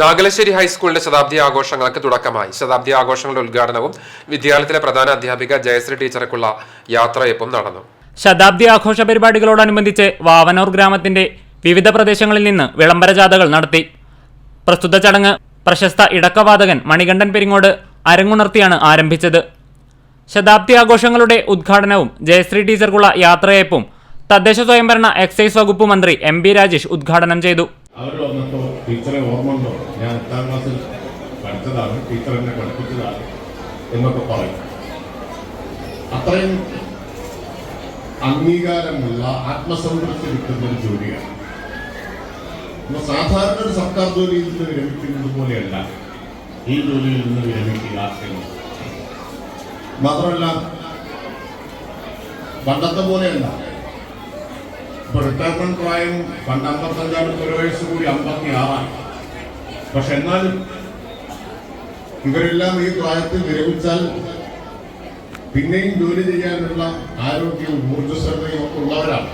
നാഗലശ്ശേരി ഹൈസ്കൂളിന്റെ ശതാബ്ദി ആഘോഷങ്ങൾക്ക് തുടക്കമായി. ശതാബ്ദി ആഘോഷങ്ങളുടെ ഉദ്ഘാടനവും വിദ്യാലയത്തിലെ പ്രധാന അധ്യാപിക ജയശ്രീ ടീച്ചർക്കുള്ള യാത്രയപ്പും നടന്നു. ശതാബ്ദി ആഘോഷ പരിപാടികളോടനുബന്ധിച്ച് വാവനൂർ ഗ്രാമത്തിന്റെ വിവിധ പ്രദേശങ്ങളിൽ നിന്ന് വിളംബര ജാഥകൾ നടത്തി. പ്രസ്തുത ചടങ്ങ് പ്രശസ്ത ഇടക്കവാതകൻ മണികണ്ഠൻ പെരിങ്ങോട് അരങ്ങുണർത്തിയാണ് ആരംഭിച്ചത്. ശതാബ്ദി ആഘോഷങ്ങളുടെ ഉദ്ഘാടനവും ജയശ്രീ ടീച്ചർക്കുള്ള യാത്രയയപ്പും തദ്ദേശ സ്വയംഭരണ എക്സൈസ് വകുപ്പ് മന്ത്രി എം ബി രാജേഷ് ഉദ്ഘാടനം ചെയ്തു. അവർ വന്നപ്പോൾ ടീച്ചറെ ഓർമ്മ ഉണ്ടോ ഞാൻ എട്ടാം ക്ലാസ്സിൽ പഠിച്ചതാണ്. ടീച്ചർ എന്നെ പഠിപ്പിച്ചതാണ് എന്നൊക്കെ പറയും. അത്രയും അംഗീകാരമുള്ള ആത്മസംതൃപ്തി കിട്ടുന്ന ഒരു ജോലിയാണ്. സാധാരണ ഒരു സർക്കാർ ജോലിയിൽ നിന്ന് വിരമിക്കുന്നത് പോലെയല്ല. ഈ ജോലിയിൽ നിന്ന് വിരമിക്കുക എന്നത്. മാത്രമല്ല പണ്ടത്തെ പോലെയല്ല. ഇപ്പൊ റിട്ടയർമെന്റ് പ്രായം പണ്ട് അമ്പത്തഞ്ചാണ് ഒരു വയസ്സ് കൂടി അമ്പത്തി ആറാണ് പക്ഷെ എന്നാൽ ഇവരെല്ലാം ഈ പ്രായത്തിൽ വിരമിച്ചാൽ പിന്നെയും ജോലി ചെയ്യാനുള്ള ആരോഗ്യവും ഊർജസ്വതയും ഒക്കെ ഉള്ളവരാണ്.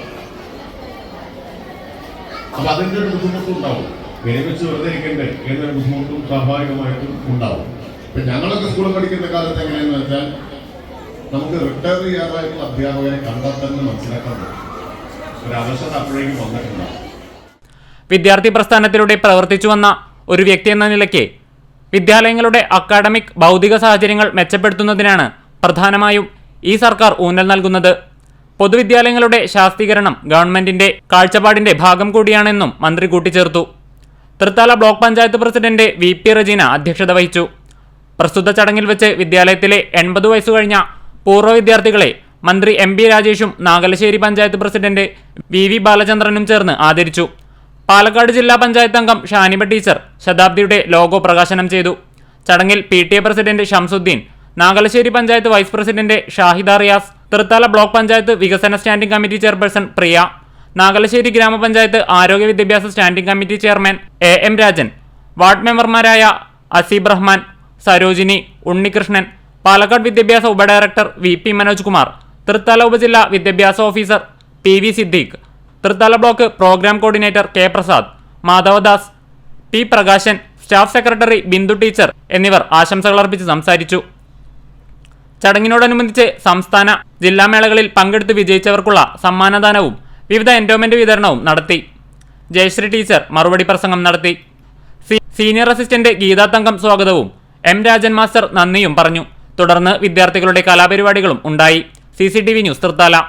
അപ്പൊ അതിന്റെ ഒരു ബുദ്ധിമുട്ടുണ്ടാവും വിരമിച്ച് വെറുതെ ഇരിക്കണ്ടേ എന്നൊരു ബുദ്ധിമുട്ടും സ്വാഭാവികമായിട്ടും ഉണ്ടാവും. ഇപ്പൊ ഞങ്ങളൊക്കെ സ്കൂളിൽ പഠിക്കുന്ന കാലത്ത് എങ്ങനെയെന്ന് വെച്ചാൽ നമുക്ക് റിട്ടയർ ചെയ്യാറായിട്ടുള്ള അധ്യാപകരെ കണ്ടാൽ മനസ്സിലാക്കാൻ പറ്റും. വിദ്യാർത്ഥി പ്രസ്ഥാനത്തിലൂടെ പ്രവർത്തിച്ചു വന്ന ഒരു വ്യക്തി എന്ന നിലയ്ക്ക് വിദ്യാലയങ്ങളുടെ അക്കാഡമിക് ഭൗതിക സാഹചര്യങ്ങൾ മെച്ചപ്പെടുത്തുന്നതിനാണ് പ്രധാനമായും ഈ സർക്കാർ ഊന്നൽ നൽകുന്നത്. പൊതുവിദ്യാലയങ്ങളുടെ ശാസ്ത്രീകരണം ഗവൺമെന്റിന്റെ കാഴ്ചപ്പാടിന്റെ ഭാഗം കൂടിയാണെന്നും മന്ത്രി കൂട്ടിച്ചേർത്തു. Thrithala block panchayat president V P Rajeena അധ്യക്ഷത വഹിച്ചു. പ്രസ്തുത ചടങ്ങിൽ വെച്ച് വിദ്യാലയത്തിലെ എൺപത് വയസ്സു കഴിഞ്ഞ പൂർവ വിദ്യാർത്ഥികളെ മന്ത്രി M B രാജേഷും Nagalassery panchayat president V V ബാലചന്ദ്രനും ചേർന്ന് ആദരിച്ചു. പാലക്കാട് ജില്ലാ പഞ്ചായത്ത് അംഗം ഷാനിബ ടീച്ചർ ശതാബ്ദിയുടെ ലോഗോ പ്രകാശനം ചെയ്തു. ചടങ്ങിൽ P T A president Shamsuddin Nagalassery panchayat vice president Shahida Riyas Thrithala block panchayat വികസന standing committee chairperson Priya Nagalassery ഗ്രാമപഞ്ചായത്ത് ആരോഗ്യ വിദ്യാഭ്യാസ standing committee chairman A M Rajan ward മെമ്പർമാരായ അസീബ് റഹ്മാൻ സരോജിനി ഉണ്ണികൃഷ്ണൻ പാലക്കാട് വിദ്യാഭ്യാസ ഉപഡയറക്ടർ വി പി മനോജ് കുമാർ തൃത്താല ഉപജില്ലാ വിദ്യാഭ്യാസ officer P V Siddique Thrithala block programme coordinator K Prasad Madhavadas P Prakashan staff secretary Bindu teacher എന്നിവർ ആശംസകൾ അർപ്പിച്ച് സംസാരിച്ചു. ചടങ്ങിനോടനുബന്ധിച്ച് സംസ്ഥാന ജില്ലാ മേളകളിൽ പങ്കെടുത്ത് വിജയിച്ചവർക്കുള്ള സമ്മാനദാനവും വിവിധ എൻഡോമെന്റ് വിതരണവും നടത്തി. ജയശ്രീ ടീച്ചർ മറുപടി പ്രസംഗം നടത്തി. സീനിയർ അസിസ്റ്റന്റ് ഗീതാ തങ്കം സ്വാഗതവും എം രാജൻ മാസ്റ്റർ നന്ദിയും പറഞ്ഞു. തുടർന്ന് വിദ്യാർത്ഥികളുടെ കലാപരിപാടികളും ഉണ്ടായി. C news Thrithala